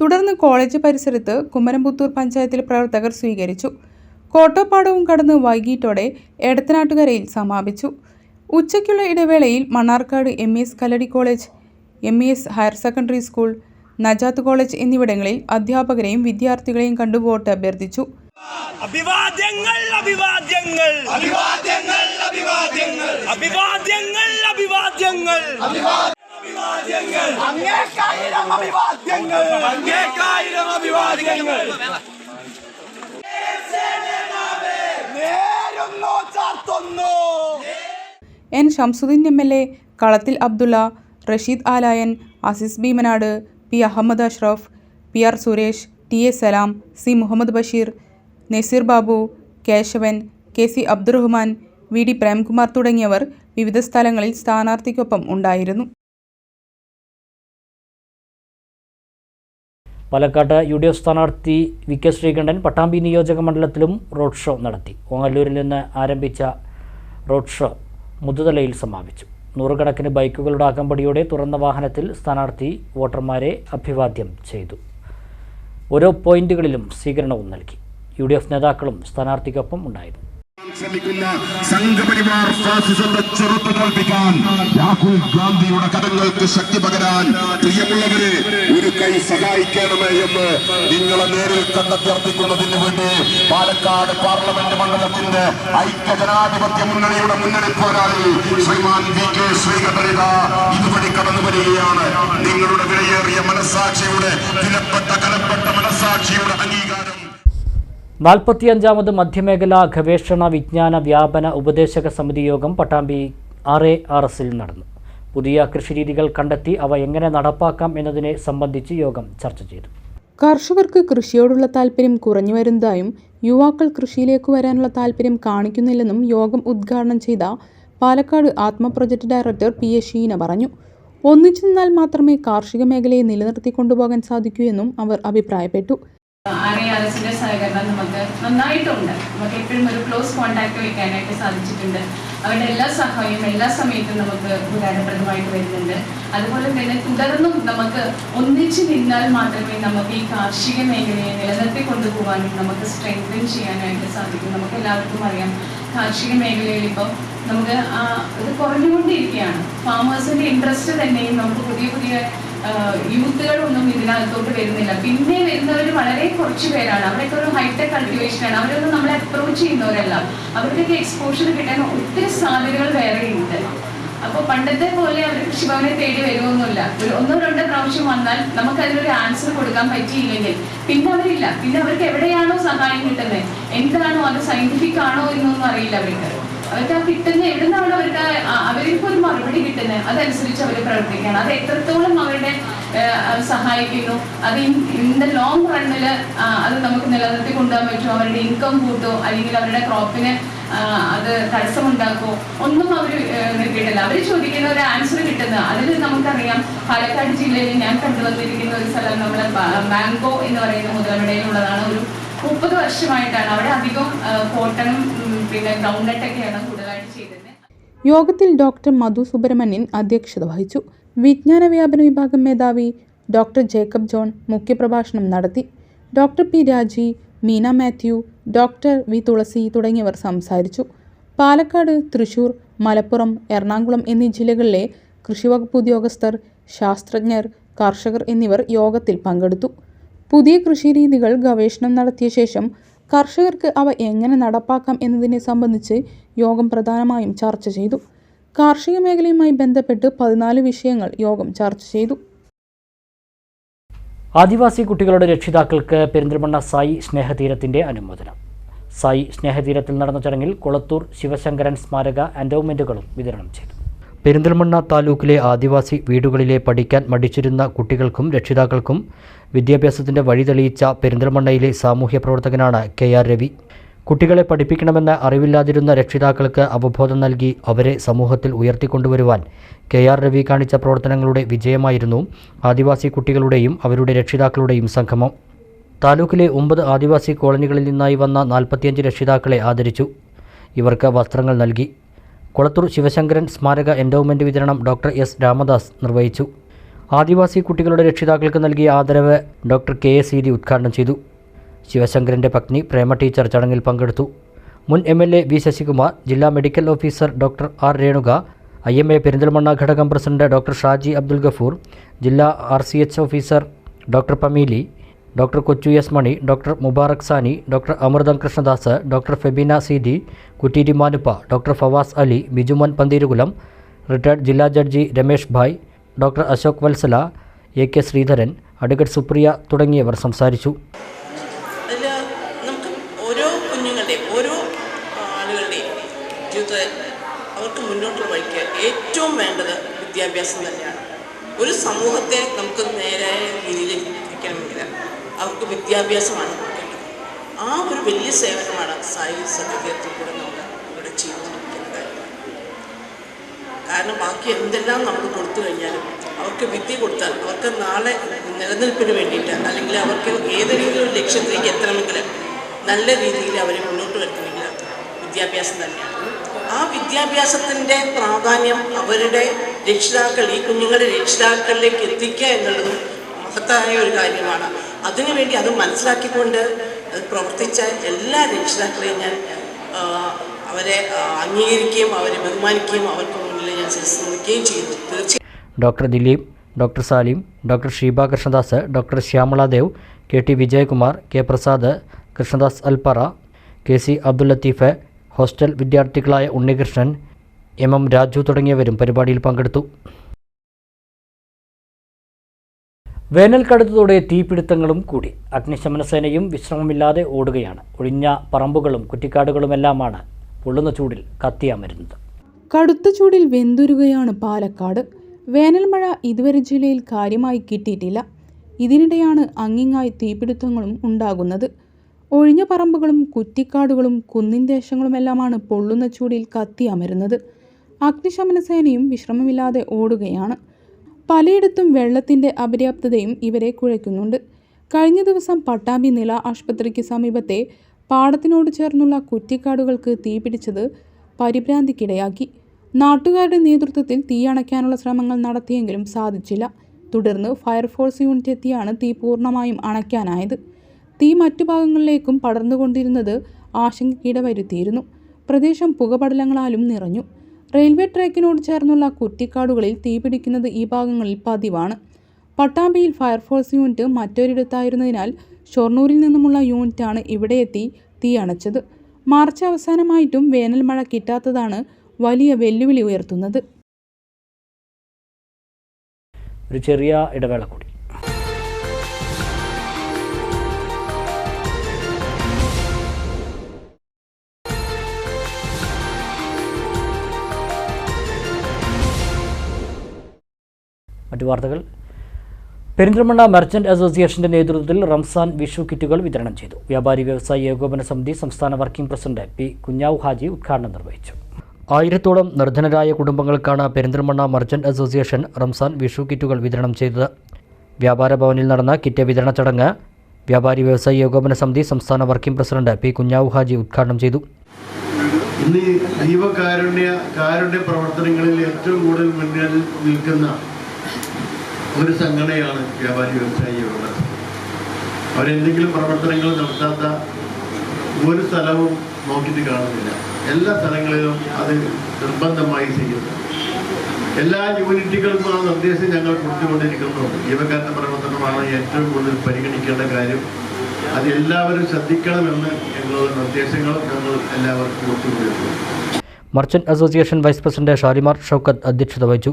തുടർന്ന് കോളേജ് പരിസരത്ത് കുമരംപുത്തൂർ പഞ്ചായത്തിലെ പ്രവർത്തകർ സ്വീകരിച്ചു. കോട്ടപ്പാടവും കടന്ന് വൈകിട്ടോടെ എടത്തനാട്ടുകരയിൽ സമാപിച്ചു. ഉച്ചയ്ക്കുള്ള ഇടവേളയിൽ Mannarkkad M S Kalladi college M E S higher secondary school Najath college എന്നിവിടങ്ങളിൽ അധ്യാപകരെയും വിദ്യാർത്ഥികളെയും കണ്ടു വോട്ട് അഭ്യർത്ഥിച്ചു. അഭിവാദ്യങ്ങൾ അഭിവാദ്യങ്ങൾ. അഭിവാദ്യങ്ങൾ. അഭിവാദ്യങ്ങൾ. അഭിവാദ്യങ്ങൾ അഭിവാദ്യങ്ങൾ. അഭിവാദ്യങ്ങൾ. അങ്ങേക്കായിരം അഭിവാദ്യങ്ങൾ. അങ്ങേക്കായിരം അഭിവാദ്യങ്ങൾ. നേരുന്നു ചാർത്തുന്നു. N Shamsudheen M L A Kalathil Abdullah Rasheed Alayan Azeez Bheemanad P Ahammed Ashraf P R Suresh T A Salam C Muhammed Basheer Naseer Babu Kesavan K C Abdurahman V D Premkumar തുടങ്ങിയവർ വിവിധ സ്ഥലങ്ങളിൽ സ്ഥാനാർത്ഥിക്കൊപ്പം ഉണ്ടായിരുന്നു. പാലക്കാട്ട് U D F സ്ഥാനാർത്ഥി V K Sreekandan Pattambi നിയോജക മണ്ഡലത്തിലും road show നടത്തി. ഓങ്ങല്ലൂരിൽ നിന്ന് ആരംഭിച്ച റോഡ് ഷോ മുതുതലയിൽ സമാപിച്ചു. നൂറുകണക്കിന് ബൈക്കുകളുടെ അകമ്പടിയോടെ തുറന്ന വാഹനത്തിൽ സ്ഥാനാർത്ഥി വോട്ടർമാരെ അഭിവാദ്യം ചെയ്തു. ഓരോ പോയിന്റുകളിലും സ്വീകരണവും നൽകി. യു നേതാക്കളും സ്ഥാനാർത്ഥിക്കൊപ്പം ഉണ്ടായിരുന്നു. ശ്രമിക്കുന്ന സംഘപരിവാർ ഫാസിസത്തെ ചെറുത്തു തോൽപ്പിക്കാൻ രാഹുൽ ഗാന്ധിയുടെ കഥങ്ങൾക്ക് ശക്തി പകരാൻ പ്രിയമുള്ളവരെ ഒരു കൈ സഹായിക്കണമേ എന്ന് നിങ്ങളെ നേരിൽ കണ്ടെത്തിയർപ്പിക്കുന്നതിന് വേണ്ടി പാലക്കാട് പാർലമെന്റ് മണ്ഡലത്തിന്റെ ഐക്യ ജനാധിപത്യ മുന്നണിയുടെ മുന്നണി പോരാളി ശ്രീമാൻ വി കെ ശ്രീകണ്ഠരിത ഇതുവഴി കടന്നു വരികയാണ്. നിങ്ങളുടെ വിലയേറിയ മനസാക്ഷിയുടെ വിലപ്പെട്ട കലപ്പെട്ട മനസാക്ഷിയുടെ അംഗീകാരം നാൽപ്പത്തിയഞ്ചാമത് മധ്യമേഖലാ ഗവേഷണ വിജ്ഞാന വ്യാപന ഉപദേശക സമിതി യോഗം പട്ടാമ്പി ആർ എ ആർ എസിൽ നടന്നു. പുതിയ കൃഷിരീതികൾ കണ്ടെത്തി അവ എങ്ങനെ നടപ്പാക്കാം എന്നതിനെ സംബന്ധിച്ച് യോഗം ചർച്ച ചെയ്തു. കർഷകർക്ക് കൃഷിയോടുള്ള താല്പര്യം കുറഞ്ഞു വരുന്നതായും യുവാക്കൾ കൃഷിയിലേക്ക് വരാനുള്ള താല്പര്യം കാണിക്കുന്നില്ലെന്നും യോഗം ഉദ്ഘാടനം ചെയ്ത Palakkad Athma project director P A Sheena പറഞ്ഞു. ഒന്നിച്ചു നിന്നാൽ മാത്രമേ കാർഷിക മേഖലയെ നിലനിർത്തി കൊണ്ടുപോകാൻ സാധിക്കൂ എന്നും അവർ അഭിപ്രായപ്പെട്ടു. ആർ സഹകരണം നമുക്ക് നന്നായിട്ടുണ്ട്. നമുക്ക് എപ്പോഴും ഒരു ക്ലോസ് കോണ്ടാക്ട് വയ്ക്കാനായിട്ട് സാധിച്ചിട്ടുണ്ട്. അവരുടെ എല്ലാ സഹായവും എല്ലാ സമയത്തും നമുക്ക് ഉപകാരപ്രദമായിട്ട് വരുന്നുണ്ട്. അതുപോലെ തന്നെ തുടർന്നും നമുക്ക് ഒന്നിച്ച് നിന്നാൽ മാത്രമേ നമുക്ക് ഈ കാർഷിക മേഖലയെ നിലനിർത്തി കൊണ്ടുപോകാനും നമുക്ക് സ്ട്രെങ്തൻ ചെയ്യാനായിട്ട് സാധിക്കും. നമുക്ക് എല്ലാവർക്കും അറിയാം കാർഷിക മേഖലയിൽ ഇപ്പോൾ നമുക്ക് ഇത് കുറഞ്ഞുകൊണ്ടിരിക്കുകയാണ്. ഫാമേഴ്സിന്റെ ഇൻട്രസ്റ്റ് തന്നെയും നമുക്ക് പുതിയ പുതിയ യൂത്തുകളൊന്നും ഇതിനകത്തോട്ട് വരുന്നില്ല. പിന്നെ വരുന്നവർ വളരെ കുറച്ച് പേരാണ്. അവരൊക്കെ ഒരു ഹൈടെക് കൾട്ടിവേഷൻ ആണ്. അവരൊന്നും നമ്മളെ അപ്രോച്ച് ചെയ്യുന്നവരല്ല. അവർക്കൊക്കെ എക്സ്പോഷർ കിട്ടാൻ ഒത്തിരി സാധ്യതകൾ വേറെ ഉണ്ട് അപ്പൊ പണ്ടത്തെ പോലെ അവർ ശിവനെ തേടി വരുമൊന്നുമില്ല ഒരു ഒന്നോ രണ്ടോ പ്രാവശ്യം വന്നാൽ നമുക്ക് അതിനൊരു ആൻസർ കൊടുക്കാൻ പറ്റിയില്ലെങ്കിൽ പിന്നെ അവരില്ല. പിന്നെ അവർക്ക് എവിടെയാണോ സഹായം കിട്ടുന്നത് എന്താണോ അത് സയന്റിഫിക് ആണോ എന്നൊന്നും അറിയില്ല അവർക്ക്. അവർക്ക് ആ കിട്ടുന്ന എവിടുന്നാണ് ആ- അവർക്ക് ഒരു മറുപടി കിട്ടുന്നത്? അതനുസരിച്ച് അവർ പ്രവർത്തിക്കുകയാണ്. അത് എത്രത്തോളം അവരുടെ സഹായിക്കുന്നു? അത് ഇൻ ദ ലോങ് റണ്ണിൽ അത് നമുക്ക് നിലനിർത്തി കൊണ്ടുപോകാൻ പറ്റുമോ? അവരുടെ ഇൻകം കൂട്ടോ? അല്ലെങ്കിൽ അവരുടെ ക്രോപ്പിന് അത് തടസ്സമുണ്ടാക്കോ ഒന്നും അവർ കിട്ടില്ല അവർ ചോദിക്കുന്ന ഒരു ആൻസർ കിട്ടുന്ന അതിൽ നമുക്കറിയാം. പാലക്കാട് ജില്ലയിൽ ഞാൻ കണ്ടുവന്നിരിക്കുന്ന ഒരു സ്ഥലം നമ്മുടെ മാംഗോ എന്ന് പറയുന്ന മുതലവിടയിലുള്ളതാണ് ഒരു മുപ്പത് വർഷമായിട്ടാണ് അവിടെ അധികം കോട്ടണും ഉം, പിന്നെ ഗ്രൗണ്ട്നട്ടൊക്കെയാണ് കൂടുതലായിട്ട് ചെയ്തത് യോഗത്തിൽ ഡോക്ടർ മധു സുബ്രഹ്മണ്യൻ അധ്യക്ഷത വഹിച്ചു. വിജ്ഞാന വ്യാപന വിഭാഗം മേധാവി ഡോക്ടർ ജേക്കബ് ജോൺ മുഖ്യപ്രഭാഷണം നടത്തി. Doctor P Raji Meena Mathew doctor V Thulasi തുടങ്ങിയവർ സംസാരിച്ചു. പാലക്കാട് തൃശൂർ മലപ്പുറം എറണാകുളം എന്നീ ജില്ലകളിലെ കൃഷിവകുപ്പ് ഉദ്യോഗസ്ഥർ ശാസ്ത്രജ്ഞർ കർഷകർ എന്നിവർ യോഗത്തിൽ പങ്കെടുത്തു. പുതിയ കൃഷിരീതികൾ ഗവേഷണം നടത്തിയ ശേഷം കർഷകർക്ക് അവ എങ്ങനെ നടപ്പാക്കാം എന്നതിനെ സംബന്ധിച്ച് യോഗം പ്രധാനമായും ചർച്ച ചെയ്തു. കാർഷിക മേഖലയുമായി ബന്ധപ്പെട്ട് പതിനാല് വിഷയങ്ങൾ യോഗം ചർച്ച ചെയ്തു. ആദിവാസി കുട്ടികളുടെ രക്ഷിതാക്കൾക്ക് പെരിന്തൽമണ്ണ സായി സ്നേഹതീരത്തിന്റെ അനുമോദനം. സായി സ്നേഹതീരത്തിൽ നടന്ന ചടങ്ങിൽ കുളത്തൂർ ശിവശങ്കരൻ സ്മാരക എൻഡോമെന്റുകളും വിതരണം ചെയ്തു. പെരിന്തൽമണ്ണ താലൂക്കിലെ ആദിവാസി വീടുകളിലെ പഠിക്കാൻ മടിച്ചിരുന്ന കുട്ടികൾക്കും രക്ഷിതാക്കൾക്കും വിദ്യാഭ്യാസത്തിന്റെ വഴി തെളിയിച്ച പെരിന്തൽമണ്ണയിലെ സാമൂഹ്യ പ്രവർത്തകനാണ് കെ ആർ രവി. കുട്ടികളെ പഠിപ്പിക്കണമെന്ന അറിവില്ലാതിരുന്ന രക്ഷിതാക്കൾക്ക് അവബോധം നൽകി അവരെ സമൂഹത്തിൽ ഉയർത്തിക്കൊണ്ടുവരുവാൻ കെ ആർ രവി കാണിച്ച പ്രവർത്തനങ്ങളുടെ വിജയമായിരുന്നു ആദിവാസി കുട്ടികളുടെയും അവരുടെ രക്ഷിതാക്കളുടെയും സംഗമം. താലൂക്കിലെ ഒമ്പത് ആദിവാസി കോളനികളിൽ നിന്നായി വന്ന നാൽപ്പത്തിയഞ്ച് രക്ഷിതാക്കളെ ആദരിച്ചു. ഇവർക്ക് വസ്ത്രങ്ങൾ നൽകി. കൊളത്തൂർ ശിവശങ്കരൻ സ്മാരക എൻഡോവ്മെന്റ് വിതരണം ഡോക്ടർ എസ് രാമദാസ് നിർവഹിച്ചു. ആദിവാസി കുട്ടികളുടെ രക്ഷിതാക്കൾക്ക് നൽകിയ ആദരവ് ഡോക്ടർ കെ എസ് സീതി ഉദ്ഘാടനം ചെയ്തു. ശിവശങ്കരന്റെ പത്നി പ്രേമ ടീച്ചർ ചടങ്ങിൽ പങ്കെടുത്തു. മുൻ M L A V Sasikumar ജില്ലാ medical officer doctor R Renuka I M A Perinthalmanna ഘടകം പ്രസിഡന്റ് ഡോക്ടർ ഷാജി അബ്ദുൽ ഗഫൂർ ജില്ലാ R C H officer doctor Pameeli doctor Kochu S Mani doctor Mubarak Sani doctor Amritham Krishnadas doctor Febeena Seethi Kutteeri Manuppa doctor Fawas Ali Bijumon Pantheerukulam retired ജില്ലാ judge Ramesh Bhai doctor Ashok Vatsala A K Sreedharan advocate Supriya തുടങ്ങിയവർ സംസാരിച്ചു. ഓരോ ഓരോ ഏറ്റവും വേണ്ടത് വിദ്യാഭ്യാസം തന്നെയാണ്. ഒരു സമൂഹത്തെ നമുക്ക് നേരായ രീതിയിൽ അവർക്ക് വിദ്യാഭ്യാസമാണ് കൊടുക്കേണ്ടത്. ആ ഒരു വലിയ സേവനമാണ് സായി സത്യത്തിൽ കൂടെ നമ്മൾ ഇവിടെ ചെയ്തുകൊണ്ടിരിക്കുന്നത് കാരണം ബാക്കി എന്തെല്ലാം നമ്മൾ കൊടുത്തു കഴിഞ്ഞാലും അവർക്ക് വിദ്യ കൊടുത്താൽ അവർക്ക് നാളെ നിലനിൽപ്പിന് വേണ്ടിയിട്ട് അല്ലെങ്കിൽ അവർക്ക് ഏതെങ്കിലും ഒരു ലക്ഷ്യത്തിലേക്ക് എത്തണമെങ്കിൽ നല്ല രീതിയിൽ അവരെ മുന്നോട്ട് വരുത്തണമെങ്കിൽ വിദ്യാഭ്യാസം തന്നെയാണ്. ആ വിദ്യാഭ്യാസത്തിന്റെ പ്രാധാന്യം അവരുടെ രക്ഷിതാക്കൾ ഈ കുഞ്ഞുങ്ങളുടെ രക്ഷിതാക്കളിലേക്ക് എത്തിക്കുക എന്നുള്ളതും മഹത്തായ ഒരു കാര്യമാണ്. അതിനുവേണ്ടി അത് മനസ്സിലാക്കിക്കൊണ്ട് പ്രവർത്തിച്ച എല്ലാ രക്ഷിതാക്കളെയും ഞാൻ അവരെ അംഗീകരിക്കുകയും അവരെ ബഹുമാനിക്കുകയും അവർക്ക് മുന്നിൽ ഞാൻ ശ്രമിക്കുകയും ചെയ്തു. തീർച്ചയായും. Doctor Dileep doctor Salim doctor Sheeba Krishnadas doctor Shyamaladev K T Vijayakumar K Prasad Krishnadas അൽപ്പറ K C Abdul Latheef hostel വിദ്യാർത്ഥികളായ Unnikrishnan M M Raju തുടങ്ങിയവരും പരിപാടിയിൽ പങ്കെടുത്തു. വേനൽ കടുത്തതോടെ തീപിടുത്തങ്ങളും കൂടി. അഗ്നിശമന സേനയും വിശ്രമമില്ലാതെ ഓടുകയാണ്. ഒഴിഞ്ഞ പറമ്പുകളും കുറ്റിക്കാടുകളുമെല്ലാമാണ് പൊള്ളുന്ന ചൂടിൽ കത്തിയാമരുന്നത് കടുത്ത ചൂടിൽ വെന്തുരുകയാണ് പാലക്കാട്. വേനൽ മഴ ഇതുവരെ ജില്ലയിൽ കാര്യമായി കിട്ടിയിട്ടില്ല. ഇതിനിടെയാണ് അങ്ങിങ്ങായി തീപിടുത്തങ്ങളും ഉണ്ടാകുന്നത്. ഒഴിഞ്ഞ പറമ്പുകളും കുറ്റിക്കാടുകളും കുന്നിൻ ദേശങ്ങളുമെല്ലാമാണ് പൊള്ളുന്ന ചൂടിൽ കത്തിയമരുന്നത്. അഗ്നിശമന സേനയും വിശ്രമമില്ലാതെ ഓടുകയാണ്. പലയിടത്തും വെള്ളത്തിന്റെ അപര്യാപ്തതയും ഇവരെ കുഴയ്ക്കുന്നുണ്ട്. കഴിഞ്ഞ ദിവസം പട്ടാമ്പി നില ആശുപത്രിക്ക് സമീപത്തെ പാടത്തിനോട് ചേർന്നുള്ള കുറ്റിക്കാടുകൾക്ക് തീപിടിച്ചത് പരിഭ്രാന്തിക്കിടയാക്കി. നാട്ടുകാരുടെ നേതൃത്വത്തിൽ തീയണയ്ക്കാനുള്ള ശ്രമങ്ങൾ നടത്തിയെങ്കിലും സാധിച്ചില്ല. തുടർന്ന് ഫയർഫോഴ്സ് യൂണിറ്റ് എത്തിയാണ് തീ പൂർണമായും അണയ്ക്കാനായത്. തീ മറ്റു ഭാഗങ്ങളിലേക്കും പടർന്നുകൊണ്ടിരുന്നത് ആശങ്കയ്ക്കിട വരുത്തിയിരുന്നു പ്രദേശം പുകപടലങ്ങളാലും നിറഞ്ഞു. റെയിൽവേ ട്രാക്കിനോട് ചേർന്നുള്ള കുറ്റിക്കാടുകളിൽ തീപിടിക്കുന്നത് ഈ ഭാഗങ്ങളിൽ പതിവാണ്. പട്ടാമ്പിയിൽ ഫയർഫോഴ്സ് യൂണിറ്റ് മറ്റൊരിടത്തായിരുന്നതിനാൽ ഷൊർണൂരിൽ നിന്നുമുള്ള യൂണിറ്റാണ് ഇവിടെ എത്തി തീ അണച്ചത്. മാർച്ച് അവസാനമായിട്ടും വേനൽ മഴ കിട്ടാത്തതാണ് വലിയ വെല്ലുവിളി ഉയർത്തുന്നത്. ഒരു ചെറിയ ഇടവേള കൂടി. മറ്റു വാർത്തകൾ. പെരിന്തൽമണ്ണ മെർച്ചന്റ് അസോസിയേഷന്റെ നേതൃത്വത്തിൽ റംസാൻ വിഷു കിറ്റുകൾ വിതരണം ചെയ്തു. വ്യാപാരി വ്യവസായി ഏകോപന സമിതി സംസ്ഥാന working president P. Kunjavu Haji ഉദ്ഘാടനം നിർവഹിച്ചു. ആയിരത്തോളം നിർധനരായ കുടുംബങ്ങൾക്കാണ് പെരിന്തൽമണ്ണ മർച്ചന്റ് അസോസിയേഷൻ റംസാൻ വിഷു കിറ്റുകൾ വിതരണം ചെയ്തത്. വ്യാപാര ഭവനിൽ നടന്ന കിറ്റ് വിതരണ ചടങ്ങ് വ്യാപാരി വ്യവസായി ഏകോപന സമിതി സംസ്ഥാന working president P. Kunjavu Haji ഉദ്ഘാടനം ചെയ്തു. ഇന്ന് ജീവകാരുണ്യ കാരുണ്യ പ്രവർത്തനങ്ങളിൽ ഏറ്റവും കൂടുതൽ മുന്നിൽ നിൽക്കുന്ന ഒരു സംഘടനയാണ് വ്യാപാരി വ്യവസായി അവരെന്തെങ്കിലും പ്രവർത്തനങ്ങൾ നടത്താത്ത ഒരു സ്ഥലവും നോക്കിയിട്ട് കാണുന്നില്ല. എല്ലാ സ്ഥലങ്ങളിലും അത് നിർബന്ധമായി ചെയ്യുന്നു. എല്ലാ യൂണിറ്റുകൾക്കും ആ നിർദ്ദേശം ഞങ്ങൾ കൊടുത്തുകൊണ്ടിരിക്കുന്നു ജീവകാരുടെ പ്രവർത്തനമാണ് ഏറ്റവും കൂടുതൽ പരിഗണിക്കേണ്ട കാര്യം. അത് എല്ലാവരും ശ്രദ്ധിക്കണമെന്ന് ഞങ്ങളുടെ നിർദ്ദേശങ്ങൾ ഞങ്ങൾ എല്ലാവർക്കും കൊടുത്തുകൊണ്ടിരിക്കുന്നു merchant association vice president Shalimar Shoukath അധ്യക്ഷത വഹിച്ചു.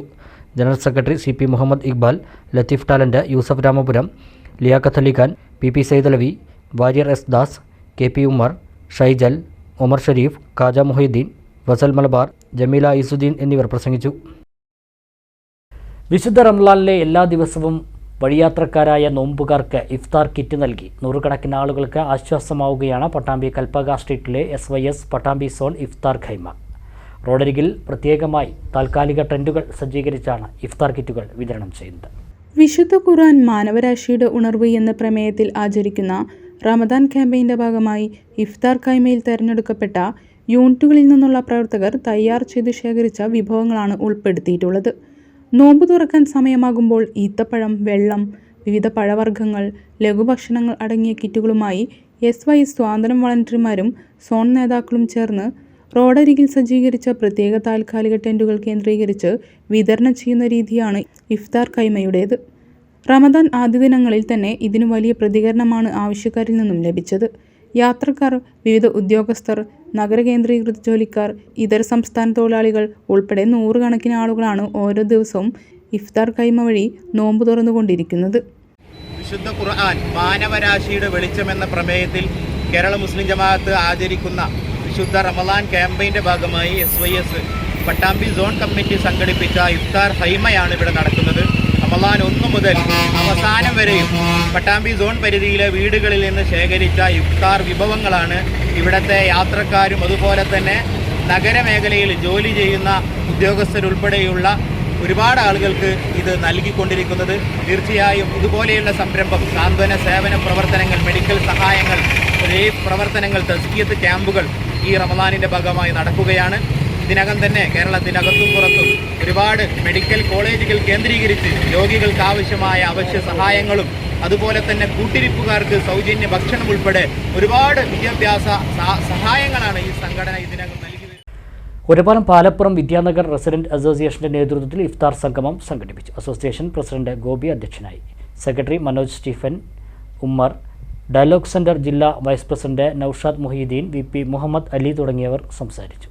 General secretary C P Muhammed Iqbal Latheef talent Yusuf Ramapuram Liyakath Alikhan P P Saidalavi Warrier S Das K P Umar Shaijal Umar Shareef Khaja Moheedheen Vasal Malabar Jameela Izzudheen എന്നിവർ പ്രസംഗിച്ചു. വിശുദ്ധ റംലാനിലെ എല്ലാ ദിവസവും വഴിയാത്രക്കാരായ നോമ്പുകാർക്ക് ഇഫ്താർ kit നൽകി. നൂറുകണക്കിന് ആളുകൾക്ക് ആശ്വാസമാവുകയാണ് Pattambi Kalpaka സ്ട്രീറ്റിലെ S Y S Pattambi zone ഇഫ്താർ ഖൈമ. റോഡരികിൽ പ്രത്യേകമായി താൽക്കാലിക ടെന്റുകൾ സജ്ജീകരിച്ചാണ് ഇഫ്താർ കിറ്റുകൾ വിതരണം ചെയ്യുന്നത്. വിശുദ്ധ ഖുർആൻ മാനവരാശിയുടെ ഉണർവ് എന്ന പ്രമേയത്തിൽ ആചരിക്കുന്ന റമദാൻ ക്യാമ്പയിന്റെ ഭാഗമായി ഇഫ്താർ കൈമയിൽ തെരഞ്ഞെടുക്കപ്പെട്ട യൂണിറ്റുകളിൽ നിന്നുള്ള പ്രവർത്തകർ തയ്യാർ ചെയ്ത് ശേഖരിച്ച വിഭവങ്ങളാണ് ഉൾപ്പെടുത്തിയിട്ടുള്ളത്. നോമ്പ് തുറക്കാൻ സമയമാകുമ്പോൾ ഈത്തപ്പഴം വെള്ളം വിവിധ പഴവർഗങ്ങൾ ലഘുഭക്ഷണങ്ങൾ അടങ്ങിയ കിറ്റുകളുമായി എസ് വൈ സ്വാതന്ത്ര്യം വളണ്ടിയർമാരും സോൺ നേതാക്കളും ചേർന്ന് റോഡരികിൽ സജ്ജീകരിച്ച പ്രത്യേക താൽക്കാലിക ടെന്റുകൾ കേന്ദ്രീകരിച്ച് വിതരണം ചെയ്യുന്ന രീതിയാണ് ഇഫ്താർ കൈമയുടേത്. റമദാൻ ആദ്യ ദിനങ്ങളിൽ തന്നെ ഇതിനു വലിയ പ്രതികരണമാണ് ആവശ്യക്കാരിൽ നിന്നും ലഭിച്ചത്. യാത്രക്കാർ വിവിധ ഉദ്യോഗസ്ഥർ നഗര കേന്ദ്രീകൃത ജോലിക്കാർ ഇതര സംസ്ഥാന തൊഴിലാളികൾ ഉൾപ്പെടെ നൂറുകണക്കിന് ആളുകളാണ് ഓരോ ദിവസവും ഇഫ്താർ കൈമ വഴി നോമ്പ് തുറന്നുകൊണ്ടിരിക്കുന്നത്. വിശുദ്ധ ഖുർആൻ മാനവരാശിയുടെ വെളിച്ചമെന്ന പ്രമേയത്തിൽ കേരള മുസ്ലിം ജമാഅത്ത് ആചരിക്കുന്ന വിശുദ്ധ റമദാൻ ക്യാമ്പയിന്റെ ഭാഗമായി S Y S Pattambi zone committee സംഘടിപ്പിച്ച ഇഫ്താർ ഹൈമയാണ് ഇവിടെ നടക്കുന്നത്. റമദാൻ ഒന്ന് മുതൽ അവസാനം വരെയും പട്ടാമ്പി സോൺ പരിധിയിലെ വീടുകളിൽ നിന്ന് ശേഖരിച്ച ഇഫ്താർ വിഭവങ്ങളാണ് ഇവിടുത്തെ യാത്രക്കാരും അതുപോലെ തന്നെ നഗരമേഖലയിൽ ജോലി ചെയ്യുന്ന ഉദ്യോഗസ്ഥരുൾപ്പെടെയുള്ള ഒരുപാട് ആളുകൾക്ക് ഇത് നൽകിക്കൊണ്ടിരിക്കുന്നത്. തീർച്ചയായും ഇതുപോലെയുള്ള സംരംഭം സാന്ത്വന സേവന പ്രവർത്തനങ്ങൾ മെഡിക്കൽ സഹായങ്ങൾ പ്രവർത്തനങ്ങൾ തസ്കിയത്ത് ക്യാമ്പുകൾ ഈ റമദാനിന്റെ ഭാഗമായി നടക്കുകയാണ്. ഇതിനകം തന്നെ കേരളത്തിനകത്തും പുറത്തും ഒരുപാട് മെഡിക്കൽ കോളേജുകൾ കേന്ദ്രീകരിച്ച് രോഗികൾക്ക് ആവശ്യമായ അവശ്യ സഹായങ്ങളും അതുപോലെ തന്നെ കൂട്ടിരിപ്പുകാർക്ക് സൗജന്യ ഭക്ഷണം ഉൾപ്പെടെ ഒരുപാട് വിദ്യാഭ്യാസ സഹായങ്ങളാണ് ഈ സംഘടന ഇതിനകം നൽകി പാലപ്പുറം വിദ്യാനഗർ റെസിഡന്റ് അസോസിയേഷന്റെ നേതൃത്വത്തിൽ ഇഫ്താർ സംഗമം സംഘടിപ്പിച്ചു. അസോസിയേഷൻ പ്രസിഡന്റ് ഗോപി അധ്യക്ഷനായി. Secretary Manoj Stephen Ummer dialogue centre ജില്ലാ vice president Noushad Moheedheen V P Muhammed Ali തുടങ്ങിയവർ സംസാരിച്ചു.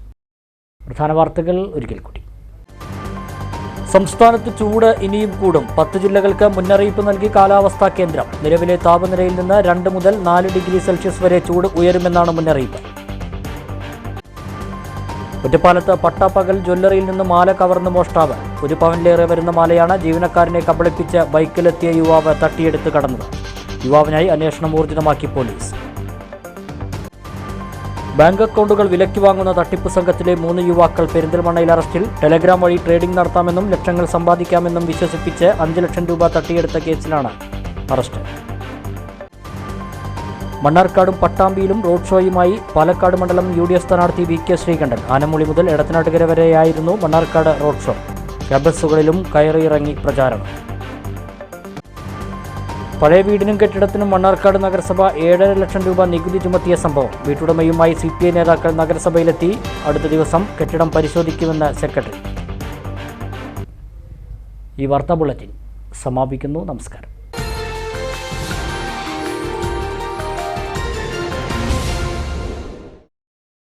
പ്രധാന വാർത്തകൾ ഒരിക്കൽ കൂടി. സംസ്ഥാനത്ത് ചൂട് ഇനിയും കൂടും. പത്ത് ജില്ലകൾക്ക് മുന്നറിയിപ്പ് നൽകി കാലാവസ്ഥാ കേന്ദ്രം. നിലവിലെ താപനിലയിൽ നിന്ന് രണ്ട് മുതൽ നാല് ഡിഗ്രി സെൽഷ്യസ് വരെ ചൂട് ഉയരുമെന്നാണ് മുന്നറിയിപ്പ്. ഒറ്റപ്പാലത്ത് പട്ടാപ്പകൽ ജ്വല്ലറിയിൽ നിന്ന് മാല കവർന്ന് മോഷ്ടാവ്. ഒരു പവനിലേറെ വരുന്ന മാലയാണ് ജീവനക്കാരനെ കബളിപ്പിച്ച് ബൈക്കിലെത്തിയ യുവാവ് തട്ടിയെടുത്ത് കടന്നത്. യുവാവിനായി അന്വേഷണം ഊർജിതമാക്കി പോലീസ്. ബാങ്ക് അക്കൗണ്ടുകൾ വിലയ്ക്ക് വാങ്ങുന്ന തട്ടിപ്പ് സംഘത്തിലെ മൂന്ന് യുവാക്കൾ പെരിന്തൽമണ്ണയിൽ അറസ്റ്റിൽ. ടെലഗ്രാം വഴി ട്രേഡിംഗ് നടത്താമെന്നും ലക്ഷങ്ങൾ സമ്പാദിക്കാമെന്നും വിശ്വസിപ്പിച്ച് അഞ്ച് ലക്ഷം രൂപ തട്ടിയെടുത്ത കേസിലാണ് അറസ്റ്റ്. മണ്ണാർക്കാടും പട്ടാമ്പിയിലും റോഡ് ഷോയുമായി പാലക്കാട് മണ്ഡലം യു ഡി എഫ് സ്ഥാനാർത്ഥി വി കെ ശ്രീകണ്ഠൻ. ആനമുളി മുതൽ എടത്തനാട്ടുകര വരെയായിരുന്നു മണ്ണാർക്കാട് റോഡ് ഷോ. ക്യാമ്പസുകളിലും കയറിയിറങ്ങി പ്രചാരണം. പഴയ വീടിനും കെട്ടിടത്തിനും മണ്ണാർക്കാട് നഗരസഭ ഏഴര ലക്ഷം രൂപ നികുതി ചുമത്തിയ സംഭവം. വീട്ടുടമയുമായി സി പി ഐ നേതാക്കൾ നഗരസഭയിലെത്തി. അടുത്ത ദിവസം കെട്ടിടം പരിശോധിക്കുമെന്ന് സെക്രട്ടറി. ഈ വാർത്താ ബുള്ളറ്റിൻ സമാപിക്കുന്നു. നമസ്കാരം.